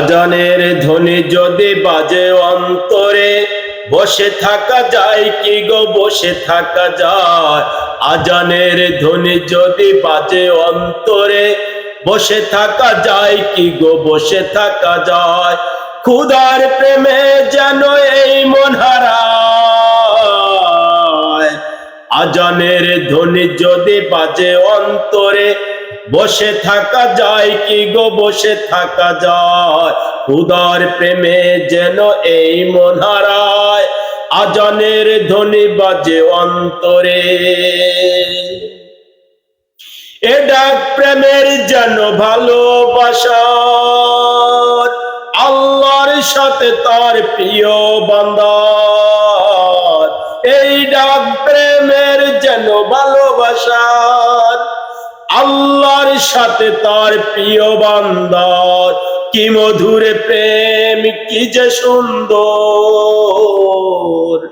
আজানের ধ্বনি যদি বাজে অন্তরে, বসে থাকা যায় কি গো, বসে থাকা যায়? আজানের ধ্বনি যদি বাজে অন্তরে, বসে থাকা যায় কি গো, বসে থাকা যায়? খুদার প্রেমে যেন এই মন আজানের ধ্বনি যদি বাজে অন্তরে বসে থাকা যায় কি গো বসে থাকা যায়? খুদার প্রেমে যেন এই মন হারায়, আজানের ধ্বনি বাজে অন্তরে। এ প্রেমের যেন ভালোবাসা আল্লাহর সাথে তার প্রিয় বান্দার। এই ডাক প্রেমের যেন ভালোবাসার আল্লাহর সাথে তার প্রিয় বান্দার কি মধুর প্রেম, কি যে সুন্দর।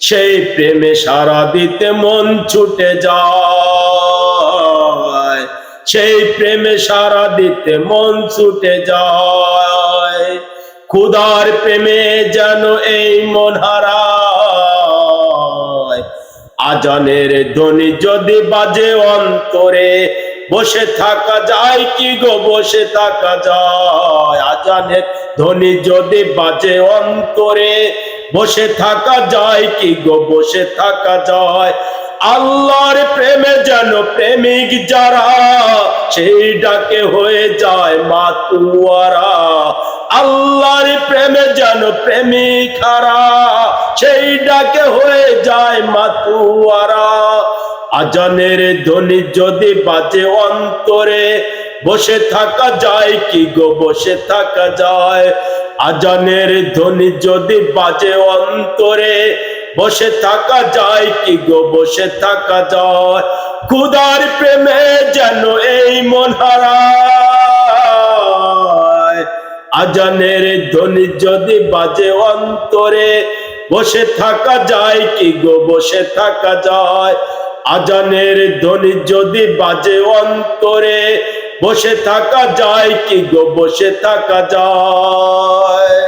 সেই প্রেমে সারা দিতে মন ছুটে যায়। সেই প্রেমে সারা দিতে মন ছুটে যায়। খুদার প্রেমে যেন এই মন হারায়। আজানের ধ্বনি যদি বাজে অন্তরে, বসে থাকা যায় কি গো? বসে থাকা যায়। আজানের ধ্বনি যদি বাজে অন্তরে, বসে থাকা যায় কি গো? বসে থাকা যায়। আল্লাহর প্রেমে যেন প্রেমিক যারা, সেই ডাকে হয়ে যায় মাতুয়ারা। আল্লাহর প্রেমে যেন প্রেমিক হারা। সেই ডাকে হয়ে যায় মাতুয়ারা। আজানের ধ্বনি যদি বাজে অন্তরে, বসে থাকা যায় কি গো, বসে থাকা যায়? আজানের ধ্বনি যদি বাজে অন্তরে, বসে থাকা যায় কি গো, বসে থাকা যায়? খুদার প্রেমে যেন এই মন আজানের ধ্বনি যদি বাজে অন্তরে বসে থাকা যায় কি গো? বসে থাকা যায়। আজানের ধ্বনি যদি বাজে অন্তরে, বসে থাকা যায় কি গো? বসে থাকা যায়।